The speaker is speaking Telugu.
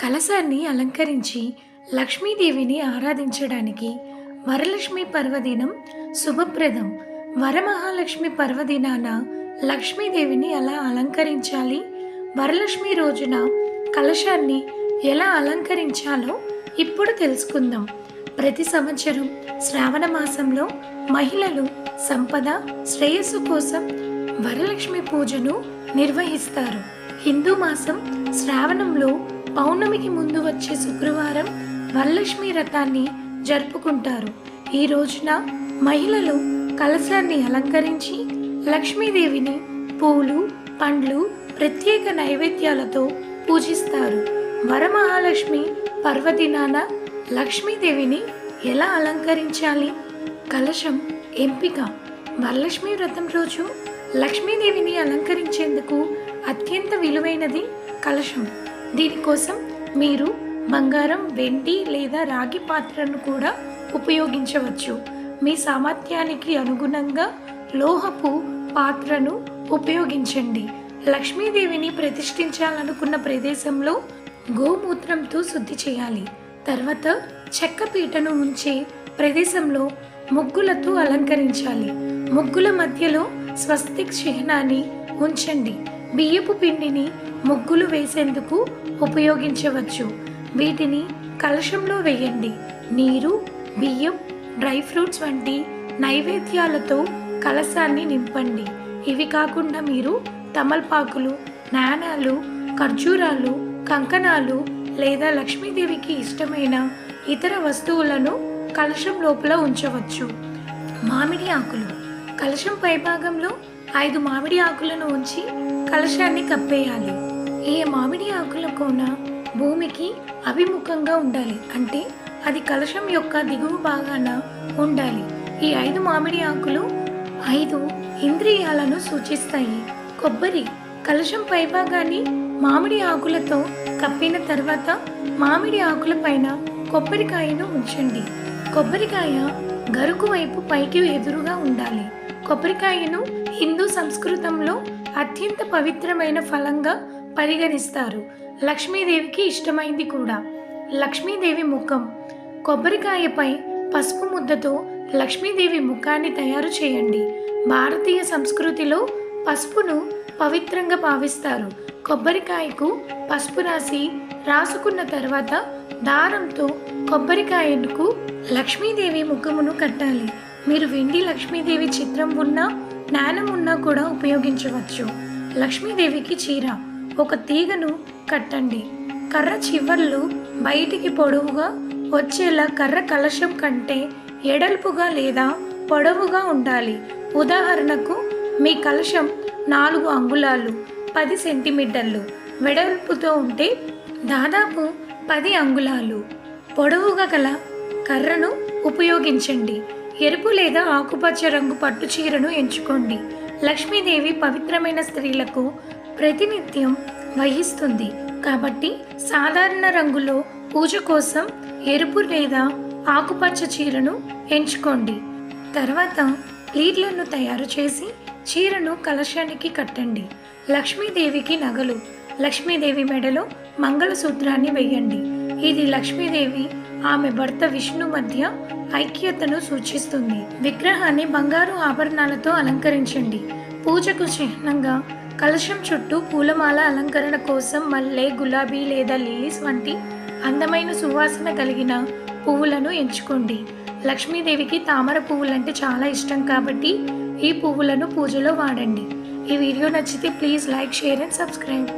కలశాన్ని అలంకరించి లక్ష్మీదేవిని ఆరాధించడానికి వరలక్ష్మి పర్వదినం శుభప్రదం. వరమహాలక్ష్మి పర్వదినాన లక్ష్మీదేవిని ఎలా అలంకరించాలి? వరలక్ష్మి రోజున కలశాన్ని ఎలా అలంకరించాలో ఇప్పుడు తెలుసుకుందాం. ప్రతి సంవత్సరం శ్రావణ మాసంలో మహిళలు సంపద శ్రేయస్సు కోసం వరలక్ష్మి పూజను నిర్వహిస్తారు. హిందూ మాసం శ్రావణంలో పౌర్ణమికి ముందు వచ్చే శుక్రవారం వరలక్ష్మి వ్రతాన్ని జరుపుకుంటారు. ఈ రోజున మహిళలు కలశాన్ని అలంకరించి లక్ష్మీదేవిని పూలు పండ్లు ప్రత్యేక నైవేద్యాలతో పూజిస్తారు. వరమహాలక్ష్మి పర్వదినాన లక్ష్మీదేవిని ఎలా అలంకరించాలి? కలశం ఎంపిక. వరలక్ష్మి వ్రతం రోజు లక్ష్మీదేవిని అలంకరించేందుకు అత్యంత విలువైనది కలశం. దీనికోసం మీరు బంగారం వెండి లేదా రాగి పాత్రను కూడా ఉపయోగించవచ్చు. మీ సామర్థ్యానికి అనుగుణంగా లోహపు పాత్రను ఉపయోగించండి. లక్ష్మీదేవిని ప్రతిష్ఠించాలనుకున్న ప్రదేశంలో గోమూత్రంతో శుద్ధి చేయాలి. తర్వాత చెక్క పీటను ఉంచే ప్రదేశంలో ముగ్గులతో అలంకరించాలి. ముగ్గుల మధ్యలో స్వస్తిక్ చిహ్నాన్ని ఉంచండి. బియ్యపు పిండిని ముగ్గులు వేసేందుకు ఉపయోగించవచ్చు. వీటిని కలశంలో వేయండి. నీరు బియ్యం డ్రై ఫ్రూట్స్ వంటి నైవేద్యాలతో కలశాన్ని నింపండి. ఇవి కాకుండా మీరు తమలపాకులు నాణాలు ఖర్జూరాలు కంకణాలు లేదా లక్ష్మీదేవికి ఇష్టమైన ఇతర వస్తువులను కలశం లోపల ఉంచవచ్చు. మామిడి ఆకులు. కలశం పైభాగంలో ఐదు మామిడి ఆకులను ఉంచి కలశాన్ని కప్పేయాలి. ఈ మామిడి ఆకుల కోన భూమికి అభిముఖంగా ఉండాలి. అంటే అది కలశం యొక్క దిగువ భాగాన ఉండాలి. ఈ ఐదు మామిడి ఆకులు ఐదు ఇంద్రియాలను సూచిస్తాయి. కొబ్బరి కలశం పైభాగాన్ని మామిడి ఆకులతో కప్పిన తర్వాత మామిడి ఆకుల పైన కొబ్బరికాయను ఉంచండి. కొబ్బరికాయ గరుకు వైపు పైకి ఎదురుగా ఉండాలి. కొబ్బరికాయను హిందూ సంస్కృతంలో అత్యంత పవిత్రమైన ఫలంగా పరిగణిస్తారు. లక్ష్మీదేవికి ఇష్టమైంది కూడా. లక్ష్మీదేవి ముఖం. కొబ్బరికాయపై పసుపు ముద్దతో లక్ష్మీదేవి ముఖాన్ని తయారు చేయండి. భారతీయ సంస్కృతిలో పసుపును పవిత్రంగా భావిస్తారు. కొబ్బరికాయకు పసుపు రాసి రాసుకున్న తర్వాత దారంతో కొబ్బరికాయకు లక్ష్మీదేవి ముఖమును కట్టాలి. మీరు వెండి లక్ష్మీదేవి చిత్రం ఉన్నా జ్ఞానం ఉన్నా కూడా ఉపయోగించవచ్చు. లక్ష్మీదేవికి చీర ఒక తీగను కట్టండి. కర్ర చివర్లు బయటికి పొడవుగా వచ్చేలా కర్ర కలశం కంటే ఎడల్పుగా లేదా పొడవుగా ఉండాలి. ఉదాహరణకు మీ కలశం నాలుగు అంగుళాలు పది సెంటీమీటర్లు వెడల్పుతో ఉంటే దాదాపు పది అంగుళాలు. పొడవుగా గల కర్రను ఉపయోగించండి. ఎరుపు లేదా ఆకుపచ్చ రంగు పట్టు చీరను ఎంచుకోండి. లక్ష్మీదేవి పవిత్రమైన స్త్రీలకు ప్రతినిత్యం వహిస్తుంది. కాబట్టి సాధారణ రంగులో పూజ కోసం ఎరుపు లేదా ఆకుపచ్చ చీరను ఎంచుకోండి. తర్వాత ప్లీట్లను తయారు చేసి చీరను కలశానికి కట్టండి. లక్ష్మీదేవికి నగలు లక్ష్మీదేవి మెడలో మంగళసూత్రాన్ని వేయండి. ఇది లక్ష్మీదేవి ఆమె భర్త విష్ణు మధ్య ఐక్యతను సూచిస్తుంది. విగ్రహాన్ని బంగారు ఆభరణాలతో అలంకరించండి. పూజకు చిహ్నంగా కలశం చుట్టూ పూలమాల అలంకరణ కోసం మల్లె గులాబీ లేదా లిలీస్ వంటి అందమైన సువాసన కలిగిన పువ్వులను ఎంచుకోండి. లక్ష్మీదేవికి తామర పువ్వులంటే చాలా ఇష్టం కాబట్టి ఈ పువ్వులను పూజలో వాడండి. ఈ వీడియో నచ్చితే please like share and subscribe.